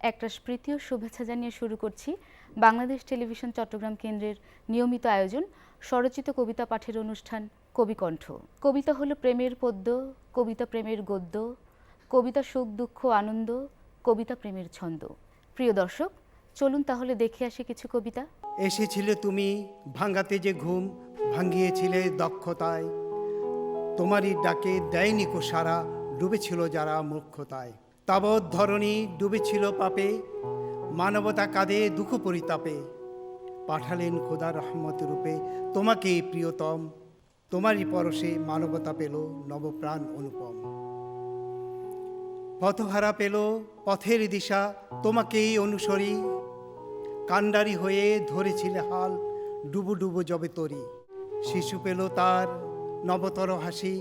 একটা স্মৃতি ও শুভেচ্ছা জানিয়ে শুরু করছি। বাংলাদেশ টেলিভিশন চট্টগ্রাম কেন্দ্রের নিয়মিত আয়োজন, স্বরচিত কবিতা পাঠের অনুষ্ঠান, কবিকণ্ঠ। কবিতা হলো প্রেমের পদ্য, কবিতা প্রেমের গদ্য, কবিতা সুখ, দুঃখ, আনন্দ, কবিতা প্রেমের ছন্দ। প্রিয় দর্শক, চলুন তাহলে দেখে আসি কিছু কবিতা। এসেছিলে তুমি ভাঙ্গাতে যে ঘুম, ভাঙ্গিয়েছিলে দক্ষতায়। তোমারই ডাকে দেয়নি কো সারা, ডুবেছিল যারা মূর্খতায়। তাবৎ ধরণী ডুবেছিল পাপে, মানবতা কাঁদে দুঃখ পরিতাপে। পাঠালেন খোদা রহমত রূপে তোমাকে প্রিয়তম, তোমারই পরশে মানবতা পেল নবপ্রাণ অনুপম। পথহারা পেল পথের দিশা, তোমাকেই অনুসরী। কাণ্ডারি হয়ে ধরেছিলে হাল, ডুবু ডুবু জবে তরি। শিশু পেল তার নবতর হাসি,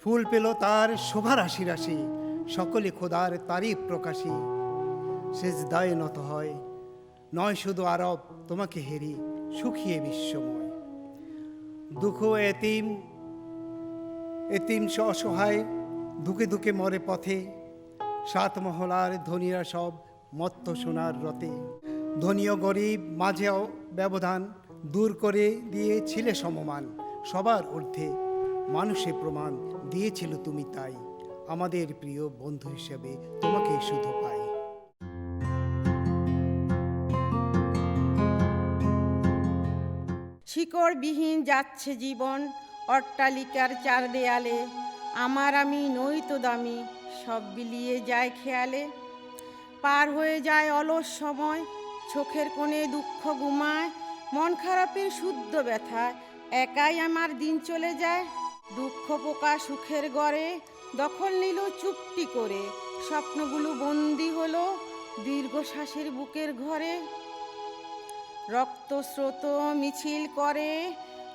ফুল পেল তার শোভার হাসি। রাশি সকলে খোদার তারিফ প্রকাশী। শেষ দায় নত হয়। নয় শুধু আরব, তোমাকে হেরি সুখিয়ে বিশ্বময়। দুঃখ এতিম এতিম অসহায়, ধুকে ধুকে মরে পথে। সাত মহলার ধনীরা সব মত্ত সোনার রতে ধনী ও গরিব মাঝেও ব্যবধান দূর করে দিয়েছিলে সমমান। সবার ঊর্ধ্বে মানুষে প্রমাণ দিয়েছিল তুমি তাই। আমাদের প্রিয় বন্ধু হিসেবে তোমাকে শুধু পাই। শিকড়বিহীন যাচ্ছে জীবন অট্টালিকার চার দেয়ালে আমার আমি নই তো দামি, সব বিলিয়ে যায় খেয়ালে। পার হয়ে যায় অলস সময়, চোখের কোণে দুঃখ ঘুমায় মন খারাপের শুদ্ধ ব্যথা একাই আমার দিন চলে যায়, দুঃখ পোকা সুখের গড়ে। দখল নিল চুপটি করে। স্বপ্নগুলো বন্দি হলো দীর্ঘশ্বাসের বুকের ঘরে। রক্তস্রোত মিছিল করে,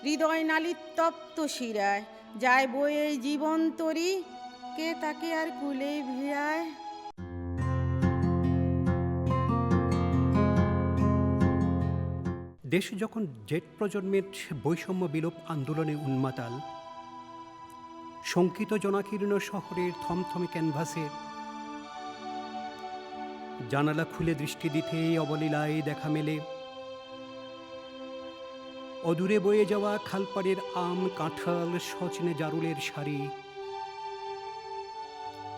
হৃদয় নালী তপ্ত শিরায়। যায় বয়ে জীবন তরি, কে তাকে আর কুলে ভিড়ায়? দেশ যখন জেট প্রজন্মের বৈষম্য বিলোপ আন্দোলনে উন্মাতাল শঙ্কিত জনাকীর্ণ শহরের থমথমে ক্যানভাসে। জানালা খুলে দৃষ্টি দিতেই অবলীলায় দেখা মেলে। অদূরে বয়ে যাওয়া খালপাড়ের আম, কাঁঠাল সচনে জারুলের শাড়ি।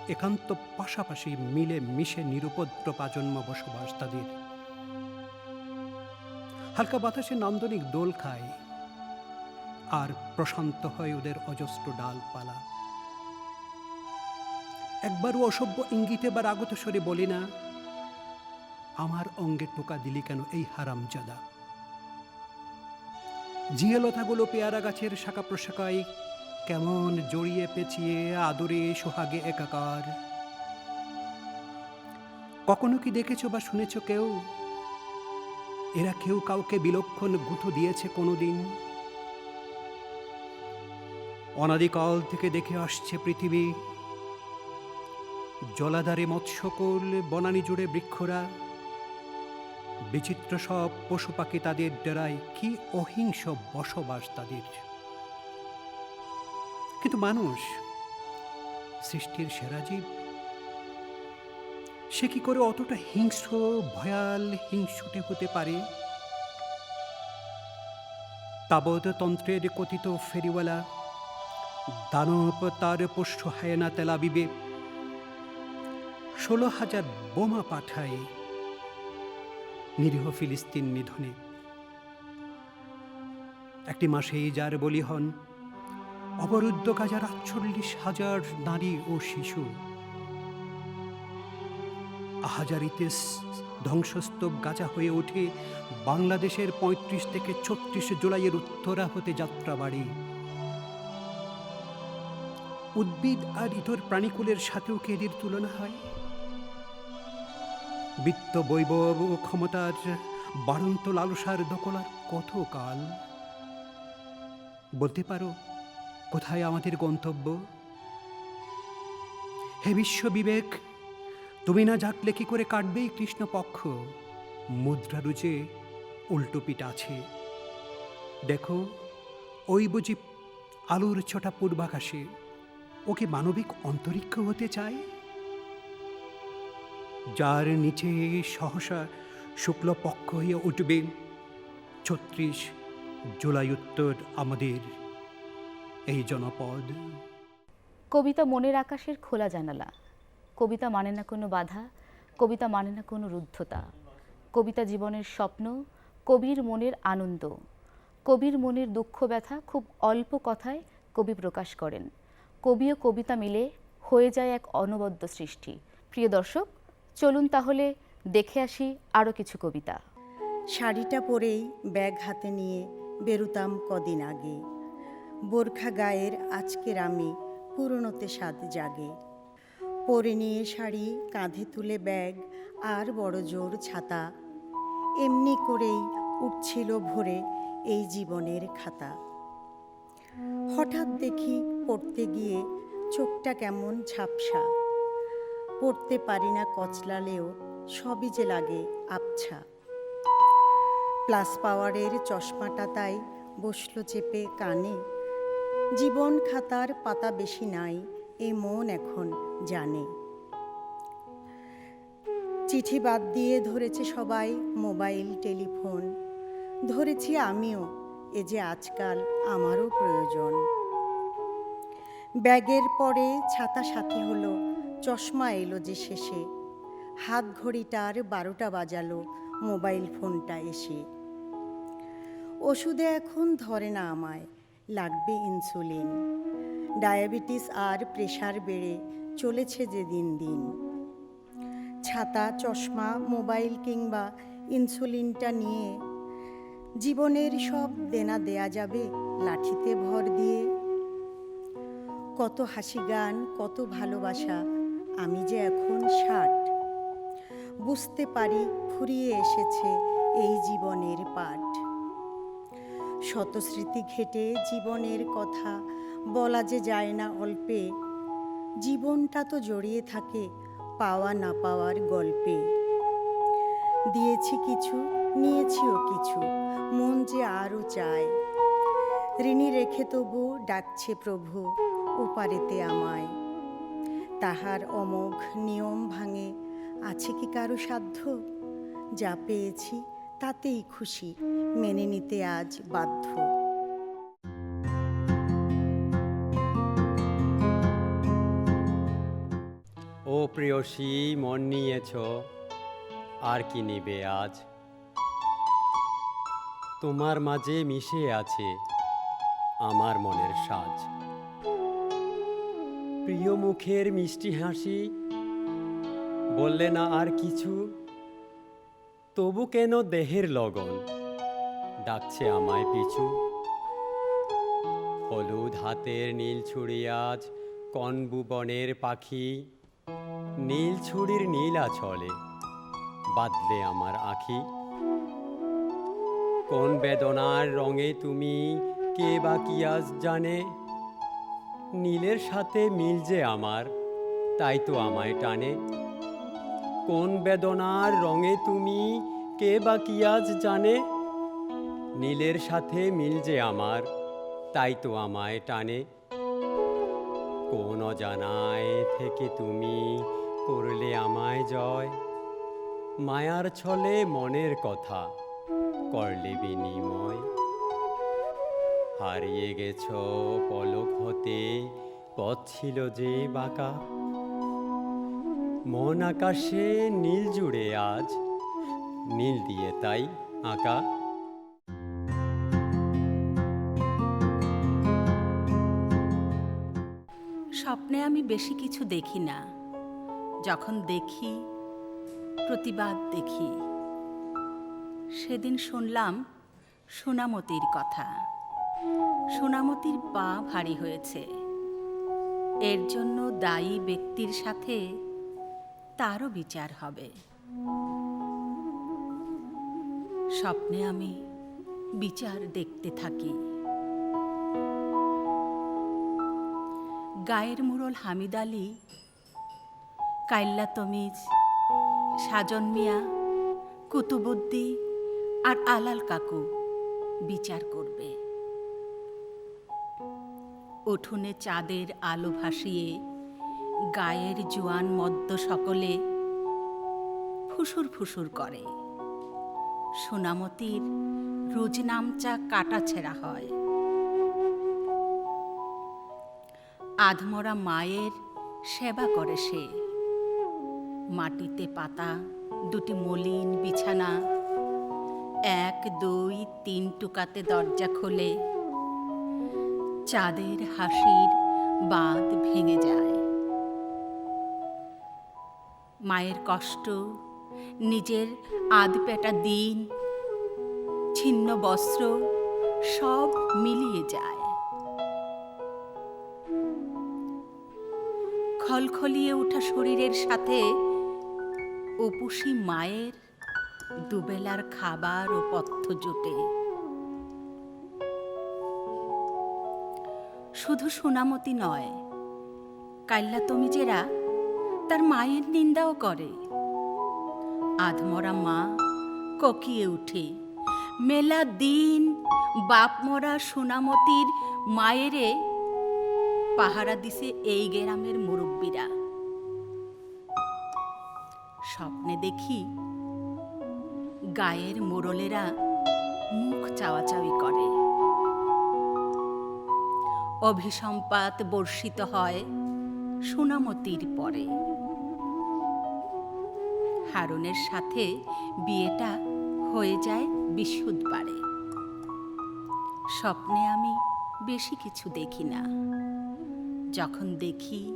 একান্ত পাশাপাশি মিলে মিশে নিরুপদ্রব আজন্ম বসবাস তাদের। হালকা বাতাসে নান্দনিক দোল খায়। আর প্রশান্ত হয় ওদের অজস্র ডালপালা। একবারও অসভ্য ইঙ্গিতে বা আগত স্বরে বলি না, আমার অঙ্গে টোকা দিলি কেন এই হারামজাদা? জিয়ালতাগুলো পেয়ারা গাছের শাখা প্রশাখায় কেমন জড়িয়ে পেঁচিয়ে আদরে সোহাগে একাকার। কখনো কি দেখেছ বা শুনেছ কেউ? এরা কেউ কাউকে বিলক্ষণ গুঁতো দিয়েছে কোনোদিন? অনাদিকাল থেকে দেখে আসছে পৃথিবী। জলাধারে মৎস্যকোল, বনানি জুড়ে বৃক্ষরা। বিচিত্র সব পশু পাখি তাদের ডেরায়, কি অহিংস বসবাস তাদের। কিন্তু মানুষ সৃষ্টির সেরা জীব। সে কি করে অতটা হিংস্র, ভয়াল, হিংসুটে হতে পারে? তাবৎ তন্ত্রের কথিত ফেরিওয়ালা দানব তার পোষ্য হায়না তেলাবিবে ষোলো হাজার বোমা পাঠায় নিরীহ ফিলিস্তিন নিধনে। একটি মাসেই যার বলি হন, অবরুদ্ধ গাজার আটচল্লিশ হাজার নারী ও শিশু। আহাজারিতে ধ্বংসস্তূপ গাজা হয়ে ওঠে বাংলাদেশের পঁয়ত্রিশ থেকে ছত্রিশ জুলাইয়ের উত্তরা হতে যাত্রাবাড়ি। উদ্ভিদ আর ইতর প্রাণীকুলের সাথেও কি এদের তুলনা হয়? বিত্ত বৈভব ও ক্ষমতার বাড়ন্ত লালসার দখলার কত কাল বলতে পারো, কোথায় আমাদের গন্তব্য? হে বিশ্ব বিবেক তুমি না জাগলে কি করে কাটবেই কৃষ্ণপক্ষ? মুদ্রা রুজে উল্টো পিঠ আছে। দেখো ওই বুঝি আলুর ছটা পূর্বাকাশে। ও কি মানবিক অন্তরিক্ষ হতে চায় যার নিচে সহসা শুক্লপক্ষ হয়ে উঠবে। ছত্রিশ জুলাই উত্তর আমাদের। এই জনপদ। কবিতা মনের আকাশের খোলা জানালা। কবিতা মানে না কোনো বাধা। কবিতা মানে না কোনো রুদ্ধতা। কবিতা জীবনের স্বপ্ন, কবির মনের আনন্দ। কবির মনের দুঃখ ব্যথা খুব অল্প কথায় কবি প্রকাশ করেন। কবি ও কবিতা মিলে হয়ে যায় এক অনবদ্য সৃষ্টি। প্রিয় দর্শক, চলুন তাহলে দেখে আসি আরও কিছু কবিতা। শাড়িটা পরেই ব্যাগ হাতে নিয়ে বেরুতাম কদিন আগে। বোরখা গায়ের আজকের আমি পুরনোতে স্বাদ জাগে। পরে নিয়ে শাড়ি, কাঁধে তুলে ব্যাগ, আর বড় জোর ছাতা। এমনি করেই উঠছিল ভোরে এই জীবনের খাতা। হঠাৎ দেখি পড়তে গিয়ে চোখটা কেমন ঝাপসা। পড়তে পারি না কচলালেও সবই যে লাগে আবছা। প্লাস পাওয়ারের চশমাটা তাই বসল চেপে কানে। জীবন খাতার পাতা বেশি নাই, এ মন এখন জানে। চিঠি বাদ দিয়ে ধরেছে সবাই মোবাইল, টেলিফোন। ধরেছি আমিও এ যে আজকাল আমারও প্রয়োজন। ব্যাগের পরে ছাতা সাথী হলো, চশমা এলো যে শেষে। হাত ঘড়িটার বারোটা বাজালো মোবাইল ফোনটা এসে। ওষুধে এখন ধরে না আমায়, লাগবে ইনসুলিন। ডায়াবেটিস আর প্রেশার বেড়ে চলেছে যে দিন দিন। ছাতা, চশমা, মোবাইল কিংবা ইনসুলিনটা নিয়ে জীবনের সব দেনা দেয়া যাবে লাঠিতে ভর দিয়ে। কত হাসি গান, কত ভালোবাসা, আমি যে এখন ষাট। বুঝতে পারি ফুরিয়ে এসেছে এই জীবনের পাঠ। শত স্মৃতি ঘেটে জীবনের কথা, বলা যে যায় না অল্পে। জীবনটা তো জড়িয়ে থাকে পাওয়া না পাওয়ার গল্পে। দিয়েছি কিছু, নিয়েছিও কিছু মন যে আরও চায়। ঋণী রেখে তবু ডাকছে প্রভু, ওপারেতে আমায়। তাহার অমোঘ নিয়ম ভাঙে, আছে কি কারও সাধ্য? যা পেয়েছি তাতেই খুশি, মেনে নিতে আজ বাধ্য। ও প্রিয়সী, মন নিয়েছ, আর কি নিবে আজ? তোমার মাঝে মিশে আছে আমার মনের সাজ। প্রিয় মুখের মিষ্টি হাসি, বললে না আর কিছু? তবু কেন দেহের লগন ডাকছে আমায় পিছু? হলুদ হাতের নীল ছুড়ি আজ কনবু বনের পাখি। নীল ছুরির নীলা চলে বাদলে আমার আখি। কোন বেদনার রঙে তুমি কে বা কি আজ জানে? নীলের সাথে মিল যে আমার, তাই তো আমায় টানে। কোন বেদনার রঙে তুমি কে বা কি আজ জানে? নীলের সাথে মিল যে আমার, তাই তো আমায় টানে। কোন অজানায় থেকে তুমি করলে আমায় জয়? মায়ার ছলে মনের কথা করলে বিনিময়। হারিয়ে গেছ পলক হতে, পথ ছিল যে বাঁকা। মন আকাশে নীল জুড়ে আজ, নীল দিয়ে তাই আঁকা। স্বপ্নে আমি বেশি কিছু দেখি না। যখন দেখি, প্রতিবাদ দেখি। সেদিন শুনলাম সোনামতির কথা। সোনামতির পা ভারী হয়েছে। এর জন্য দায়ী ব্যক্তির সাথে তারও বিচার হবে। স্বপ্নে আমি বিচার দেখতে থাকি। গায়ের মুরল হামিদ আলী, কাইল্লা তমিজ, সাজন মিয়া কুতুবুদ্দি আর আলাল কাকু বিচার করবে। উঠোনে চাঁদের আলো ভাসিয়ে, গায়ের জোয়ান মদ্য সকলে ফুসুর ফুসুর করে। সোনামতির রোজ নামচা কাটা ছেঁড়া হয়। আধমরা মায়ের সেবা করে সে। মাটিতে পাতা, দুটি মলিন বিছানা এক, দুই, তিন টুকাতে দরজা খোলে। চাঁদের হাসির বাঁধ ভেঙে যায়। মায়ের কষ্ট, নিজের আধপেটা দিন, ছিন্ন বস্ত্র সব মিলিয়ে যায়। খলখলিয়ে ওঠা শরীরের সাথে অপুষী মায়ের দুবেলার খাবার ও পথ্য জোটে। শুধু সোনামতি নয় কাল্লা তমিজেরা তার মায়ের নিন্দাও করে। আধমরা মা ককিয়ে উঠে, মেলা দিন বাপমরা সোনামতির মায়েরে পাহারা দিছে এই গ্রামের মুরব্বীরা। স্বপ্নে দেখি গায়ের মোড়লেরা মুখ চাওয়াচাওয়ি করে। অভিসম্পাত বর্ষিত হয় সোনামতির পরে। হারুনের সাথে বিয়েটা হয়ে যায় বিশুদ্ধবারে। স্বপ্নে আমি বেশি কিছু দেখি না। যখন দেখি,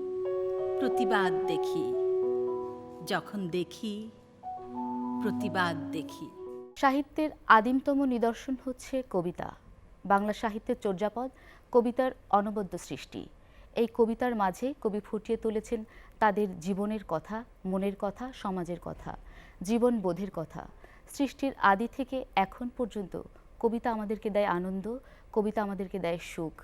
প্রতিবাদ দেখি। যখন দেখি প্রতিবাদ দেখি। সাহিত্যের আদিমতম নিদর্শন হচ্ছে কবিতা। বাংলা সাহিত্যের চর্যাপদ কবিতার অনবদ্য সৃষ্টি। এই কবিতার মাঝে কবি ফুটিয়ে তুলেছেন তাদের জীবনের কথা, মনের কথা, সমাজের কথা, জীবন বোধের কথা। সৃষ্টির আদি থেকে এখন পর্যন্ত কবিতা আমাদেরকে দেয় আনন্দ, কবিতা আমাদেরকে দেয় সুখ।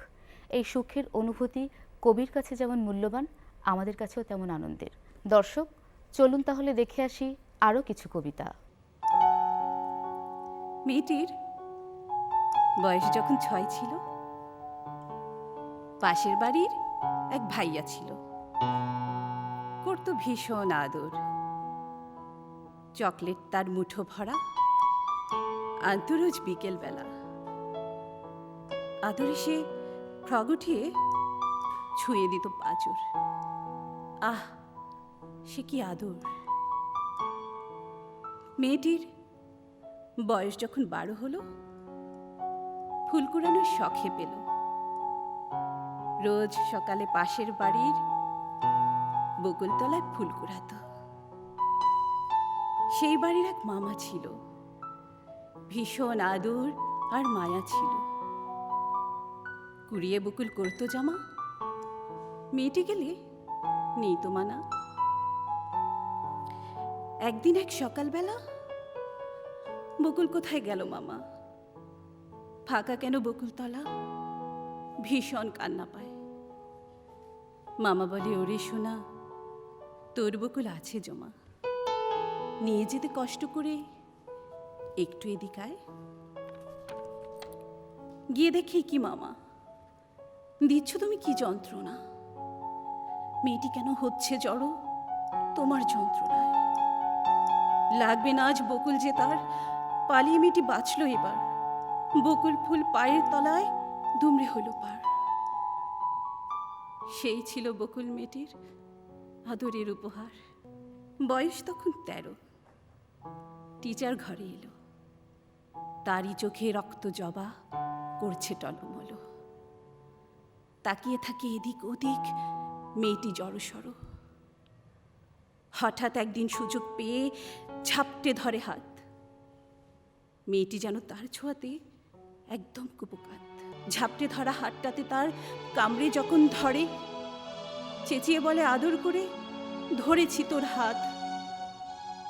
এই সুখের অনুভূতি কবির কাছে যেমন মূল্যবান, আমাদের কাছেও তেমন আনন্দের। দর্শক, চলুন তাহলে দেখে আসি আরও কিছু কবিতা। মেয়েটির বয়স যখন ছয় ছিল, পাশের বাড়ির এক ভাইয়া ছিল। করতো ভীষণ আদর। চকলেট তার মুঠো ভরা আনতো রোজ বিকেলবেলা। আদরে সে ফ্রগ উঠিয়ে ছুঁয়ে দিত পাঁচুর আহ, সে কি আদর। মেয়েটির বয়স যখন বারো হলো ফুল কুড়ানোর শখে পেল। রোজ সকালে পাশের বাড়ির বকুলতলায় ফুল কুড়াতো। সেই বাড়ির এক মামা ছিল। ভীষণ আদর আর মায়া ছিল। কুড়িয়ে বকুল করতো জামা, মেয়েটি গেলে নেই তো মানা। একদিন এক সকালবেলা? বকুল কোথায় গেল মামা? ফাঁকা কেন বকুলতলা? ভীষণ কান্না পায়। মামা বলে, ওরে শোনা তোর বকুল আছে জমা। নিয়ে যেতে কষ্ট করে একটু এদিকায় গিয়ে দেখি কি মামা? দিচ্ছ তুমি কি যন্ত্রণা? মেয়েটি কেন হচ্ছে জড়ো? তোমার যন্ত্রণায় লাগবে না আজ বকুল যে তার। পালিয়ে মেয়েটি বাঁচল এবার। বকুল ফুল পায়ের তলায় দুমড়ে হলো পার। সেই ছিল বকুল মেয়েটির আদরের উপহার। বয়স তখন তেরো। টিচার ঘরে এলো। তারই চোখে রক্ত জবা করছে টলমল। তাকিয়ে থাকে এদিক ওদিক মেয়েটি জড়সড়। হঠাৎ একদিন সুযোগ পেয়ে ঝাপটে ধরে হাত। মেয়েটি যেন তার ছোঁয়াতে একদম কুপকাত। ঝাপটে ধরা হাতটাতে তার কামড়ে যখন ধরে, চেঁচিয়ে বলে, আদর করে ধরেছি তোর হাত।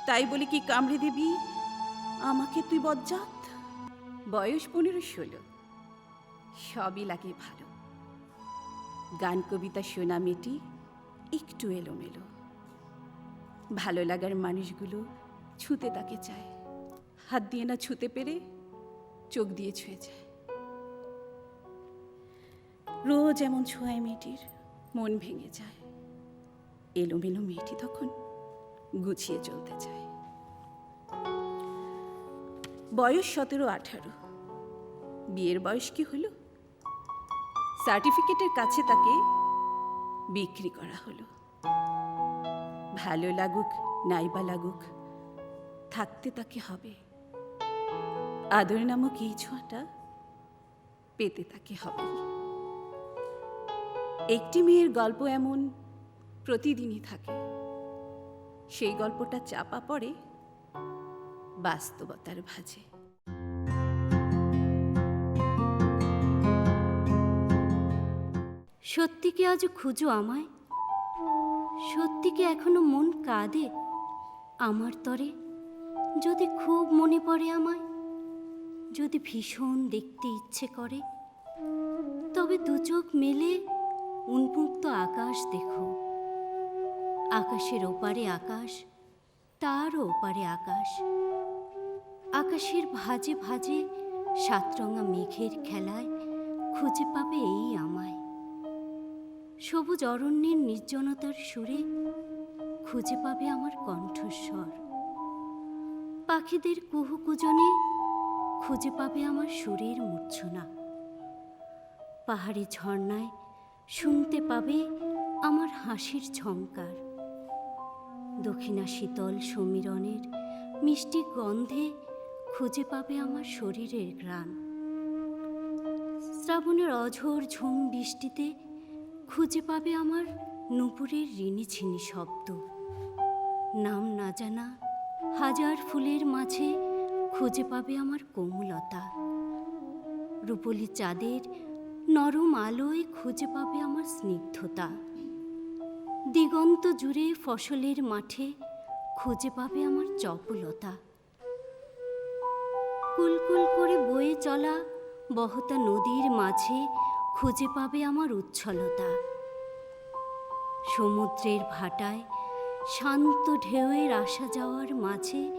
তাই বলে কি কামড়ে দিবি? আমাকে তুই বজ্জাত? বয়স পনেরো ষোলো। সবই লাগে ভালো। গান, কবিতা শোনা মেয়েটি একটু এলোমেলো। ভালো লাগার মানুষগুলো ছুতে তাকে চায়। হাত দিয়ে না ছুতে পেরে চোখ দিয়ে ছুঁয়ে যায়। রোজ এমন ছোঁয়ায় মেয়েটির মন ভেঙে যায়। এলোমেলো মেয়েটি তখন গুছিয়ে চলতে চায়। বয়স সতেরো, আঠারো। বিয়ের বয়স কি হলো? সার্টিফিকেটের কাছে তাকে বিক্রি করা হলো। ভালো লাগুক নাইবা লাগুক থাকতে তাকে হবে। আদর নামক এই ছোঁয়াটা পেতে তাকে হবে। একটি মেয়ের গল্প এমন প্রতিদিনই থাকে। সেই গল্পটা চাপা পড়ে বাস্তবতার ভাজে। সত্যি কি আজ খুঁজো আমায়? সত্যি কি এখনও মন কাঁদে আমার তরে? যদি খুব মনে পড়ে আমায়, যদি ভীষণ দেখতে ইচ্ছে করে, তবে দু চোখ মেলে উন্মুক্ত আকাশ দেখো। আকাশের ওপারে আকাশ, তারও ওপারে আকাশ। আকাশের ভাজে ভাজে সাতরঙা মেঘের খেলায় খুঁজে পাবে এই আমায়। সবুজ অরণ্যের নির্জনতার সুরে খুঁজে পাবে আমার কণ্ঠস্বর। পাখিদের কুহু কুজনে খুঁজে পাবে আমার সুরের মূর্ছনা। পাহাড়ি ঝর্ণায় শুনতে পাবে আমার হাসির ঝঙ্কার দক্ষিণা শীতল সমীরণের মিষ্টি গন্ধে খুঁজে পাবে আমার শরীরের গ্রাণ শ্রাবণের অঝোর ঝুম বৃষ্টিতে খুঁজে পাবে আমার নুপুরের ঋণিঝিনি শব্দ। নাম না জানা হাজার ফুলের মাঝে খুঁজে পাবে আমার কোমলতা। রূপলি চাঁদের নরম আলোয় খুঁজে পাবে আমার স্নিগ্ধতা। দিগন্ত জুড়ে ফসলের মাঠে খুঁজে পাবে আমার চপলতা। কুলকুল করে বয়ে চলা বহতা নদীর মাঝে খুঁজে পাবে আমার উচ্ছলতা। সমুদ্রের ভাটায় শান্ত ঢেউয়ের আসা যাওয়ার মাঝে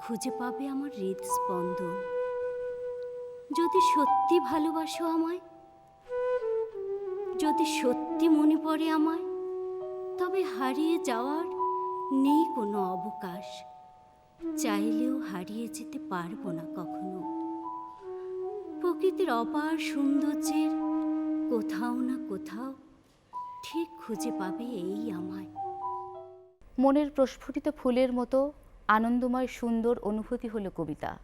খুঁজে পাবে আমার হৃদস্পন্দন। যদি সত্যি ভালোবাসো আমায়, যদি সত্যি মনে পড়ে আমায়, তবে হারিয়ে যাওয়ার নেই কোনো অবকাশ। চাইলেও হারিয়ে যেতে পারব না কখনো। প্রকৃতির অপার সৌন্দর্যের কোথাও না কোথাও ঠিক খুঁজে পাবে এই আমায়। মনের প্রস্ফুটিত ফুলের মতো আনন্দময় সুন্দর অনুভূতি হলো কবিতা।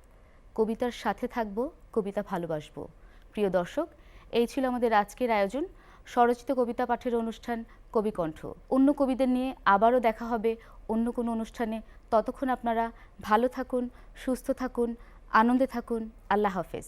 কবিতার সাথে থাকব, কবিতা ভালোবাসবো। প্রিয় দর্শক, এই ছিল আমাদের আজকের আয়োজন। স্বরচিত কবিতা পাঠের অনুষ্ঠান কবিকণ্ঠ। অন্য কবিদের নিয়ে আবারও দেখা হবে অন্য কোনো অনুষ্ঠানে। ততক্ষণ আপনারা ভালো থাকুন, সুস্থ থাকুন, আনন্দে থাকুন। আল্লাহ হাফেজ।